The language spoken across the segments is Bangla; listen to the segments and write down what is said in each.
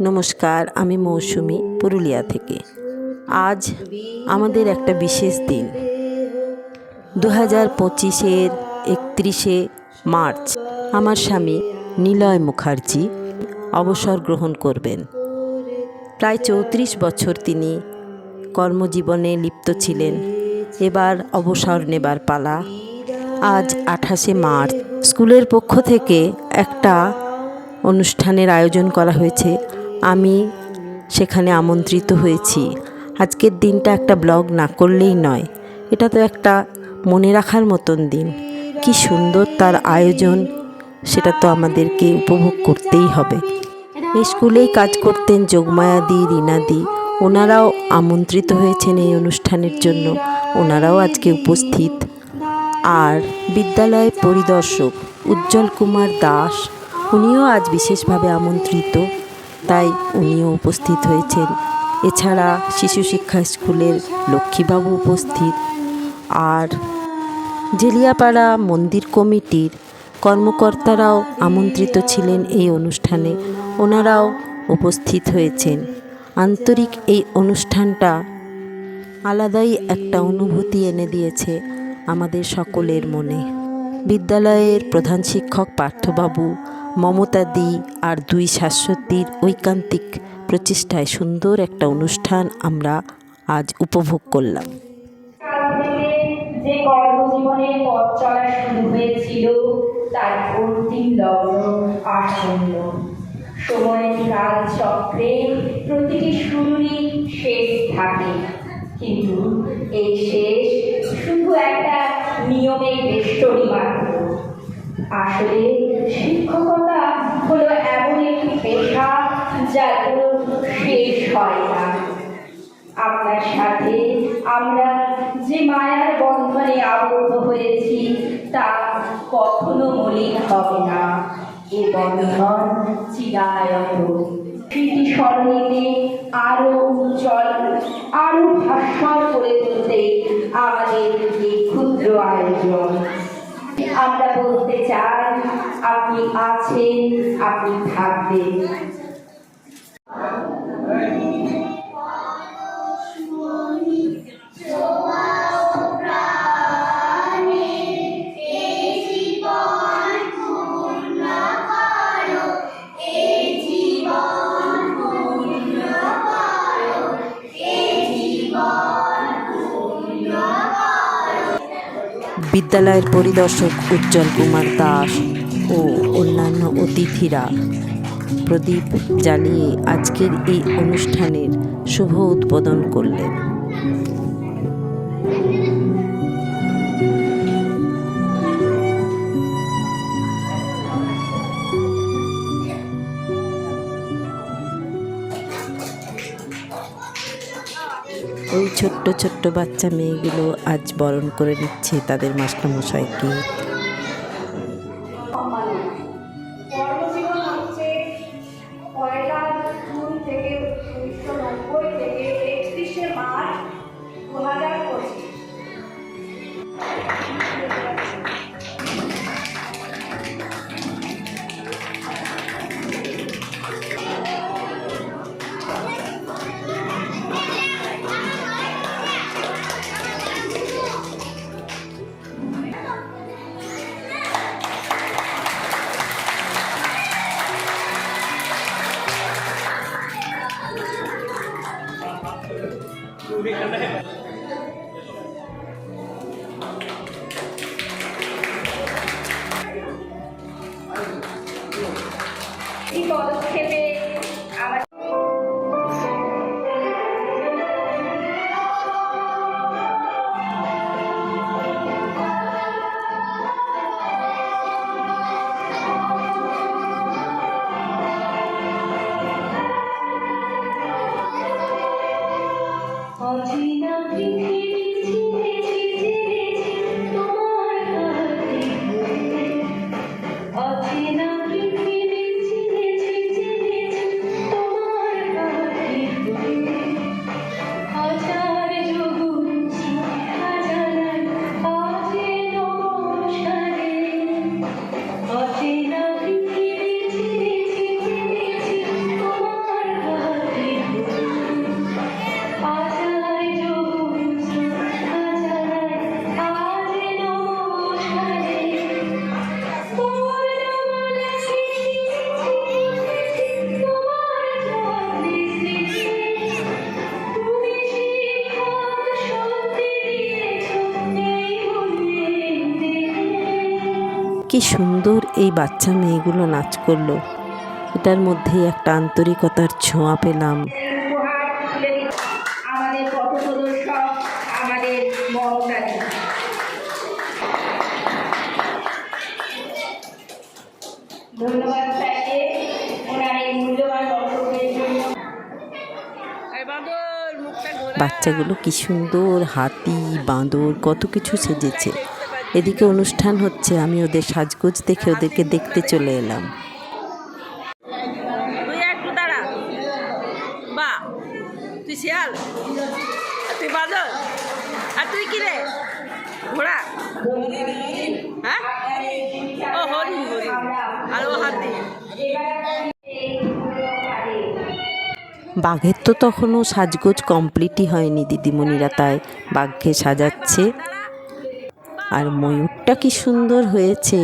নমস্কার, আমি মৌসুমি পুরুলিয়া থেকে। আজ আমাদের একটা বিশেষ দিন। দু হাজার পঁচিশের একত্রিশে মার্চ আমার স্বামী নিলয় মুখার্জি অবসর গ্রহণ করবেন। প্রায় চৌত্রিশ বছর তিনি কর্মজীবনে লিপ্ত ছিলেন। এবার অবসর নেবার পালা। আজ আঠাশে মার্চ। স্কুলের পক্ষ থেকে একটা অনুষ্ঠানের আয়োজন করা হয়েছে। আমি সেখানে আমন্ত্রিত হয়েছি। আজকের দিনটা একটা ব্লগ না করলেই নয়। এটা তো একটা মনে রাখার মতন দিন। কি সুন্দর তার আয়োজন, সেটা তো আমাদেরকে উপভোগ করতেই হবে। স্কুলেই কাজ করতেন যোগমায়াদি রীনাদি ওনারাও আমন্ত্রিত হয়েছেন এই অনুষ্ঠানের জন্য। ওনারাও আজকে উপস্থিত। আর বিদ্যালয় পরিদর্শক উজ্জ্বল কুমার দাস, উনিও আজ বিশেষভাবে আমন্ত্রিত। তাই উনিও উপস্থিত হয়েছেন। এছাড়া শিশু শিক্ষা স্কুলের লক্ষ্মীবাবু উপস্থিত। আর জেলিয়াপাড়া মন্দির কমিটির কর্মকর্তারাও আমন্ত্রিত ছিলেন এই অনুষ্ঠানে। ওনারাও উপস্থিত হয়েছেন। আন্তরিক এই অনুষ্ঠানটা আলাদাই একটা অনুভূতি এনে দিয়েছে আমাদের সকলের মনে। বিদ্যালয়ের প্রধান শিক্ষক পার্থবাবু মমতা দি আর দুই শাশ্বতীর ঐকান্তিক প্রচেষ্টায় সুন্দর একটা অনুষ্ঠান আমরা আজ উপভোগ করলাম। আসলে শিক্ষকতা হলো এমন একটি পেশা যার কোনো শেষ হয় না। আপনার সাথে আমরা যে মায়ার বন্ধনে আবদ্ধ হয়েছি, তা কখনো মলিন হবে না। এ বন্ধন চিরায়ত। স্মৃতি স্মরণীতে আরও উজ্জ্বল, আরও ভাস্কর করে তুলতে আমাদের এই ক্ষুদ্র আয়োজন। আমরা বলতে চাই, আপনি আছেন, আপনি থাকবেন। বিদ্যালয়ের পরিদর্শক উজ্জ্বল কুমার দাস ও অন্যান্য অতিথিরা প্রদীপ জ্বালিয়ে আজকের এই অনুষ্ঠানের শুভ উদ্বোধন করলেন। ওই ছোট্ট ছোট্ট বাচ্চা মেয়েগুলো আজ বরণ করে নিচ্ছে তাদের মাস্টারমশাইকে। 怀上 এই পদক্ষেপে আমার কি সুন্দর এই বাচ্চা মেয়েগুলো নাচ করল। এটার মধ্যেই একটা আন্তরিকতার ছোঁয়া পেলাম। ধন্যবাদ স্যারকে ওনার এই মূল্যবান বক্তব্যের জন্য। বাচ্চাগুলো কি সুন্দর হাতি বাঁদর কত কিছু সেজেছে। এদিকে অনুষ্ঠান হচ্ছে আমি ওদের সাজগোজ দেখে ওদেরকে দেখতে চলে এলাম। তুই একটু দাঁড়া। বা তুই শিয়াল? তুই বাদর? আর তুই কি রে? ঘোড়া? হ্যাঁ? ও হরি হরি। আর ও হাতি। বাঘের তো তখনও সাজগোজ কমপ্লিটই হয়নি দিদিমণিরা তাই বাঘকে সাজাচ্ছে। আর ময়ূরটা কি সুন্দর হয়েছে।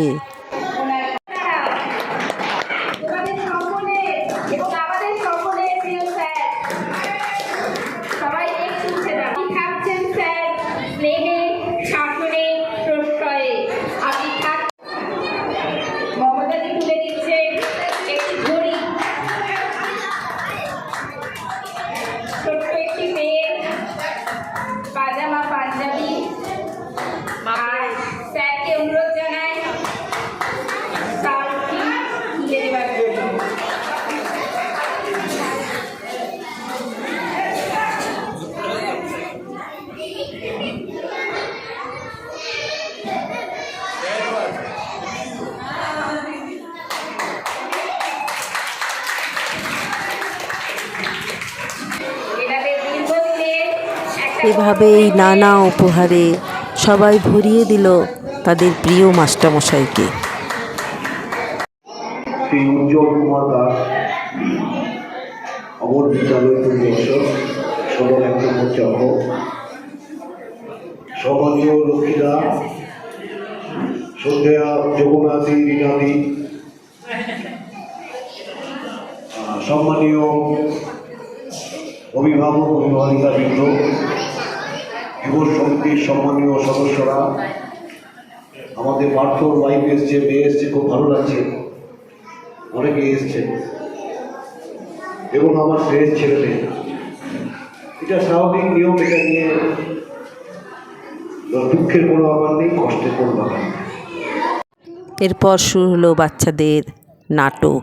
এভাবেই নানা উপহারে সবাই ভরিয়ে দিল তাদের প্রিয় মাস্টারমশাইকে। উজ্জ্বল কুমার দাস বিদ্যালয় পরিদর্শ সদর একজন চক্র সম্মানীয় লক্ষ্মীদা সন্ধ্যা যমুনাদি রীনাদি সম্মানীয় অভিভাবক অভিভাবিকা বৃন্দ যুব সমিতির সম্মানীয় সদস্যরা, আমাদের পার্থর ওয়াইফ এসছে, মেয়ে এসছে, খুব ভালো লাগছে। অনেকে এসছে। এবং আমার ফ্রেন্ড ছেলেদের এটা স্বাভাবিক নিয়ম, এটা নিয়ে দুঃখের কোনো ব্যাপার নেই, কষ্টের কোনো ব্যাপার নেই। এরপর শুরু হলো বাচ্চাদের নাটক।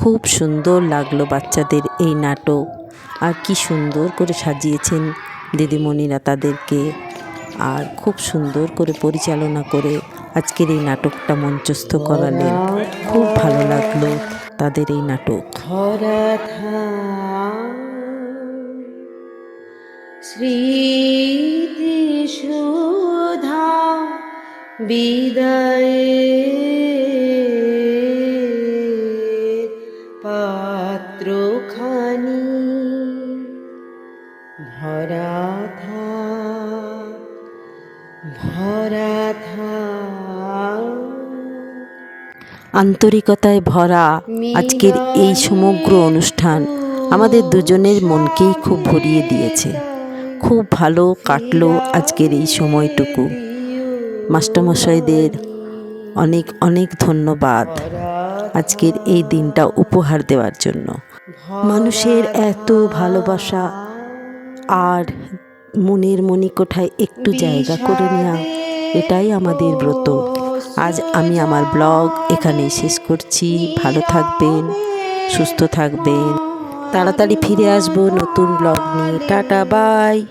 খুব সুন্দর লাগল বাচ্চাদের এই নাটক। আর কি সুন্দর করে সাজিয়েছেন দিদিমণিরা তাদেরকে। আর খুব সুন্দর করে পরিচালনা করে আজকের এই নাটকটা মঞ্চস্থ করালেন। খুব ভালো লাগল তাদের এই নাটক। স্মৃতিসুধা বিদায়ের ভরা থাক ভরা থাক। আন্তরিকতায় ভরা আজকের এই সমগ্র অনুষ্ঠান আমাদের দুজনের মনকেই খুব ভরিয়ে দিয়েছে। খুব ভালো কাটলো আজকের এই সময়টুকু। মাস্টারমশাইদের অনেক অনেক ধন্যবাদ আজকের এই দিনটা উপহার দেওয়ার জন্য। মানুষের এত ভালোবাসা আর মনের মণিকোঠায় একটু জায়গা করে নেওয়া এটাই আমাদের ব্রত। আজ আমি আমার ব্লগ এখানে শেষ করছি। ভালো থাকবেন, সুস্থ থাকবেন। তাড়াতাড়ি ফিরে আসব নতুন ব্লগ নিয়ে। Tata, bye.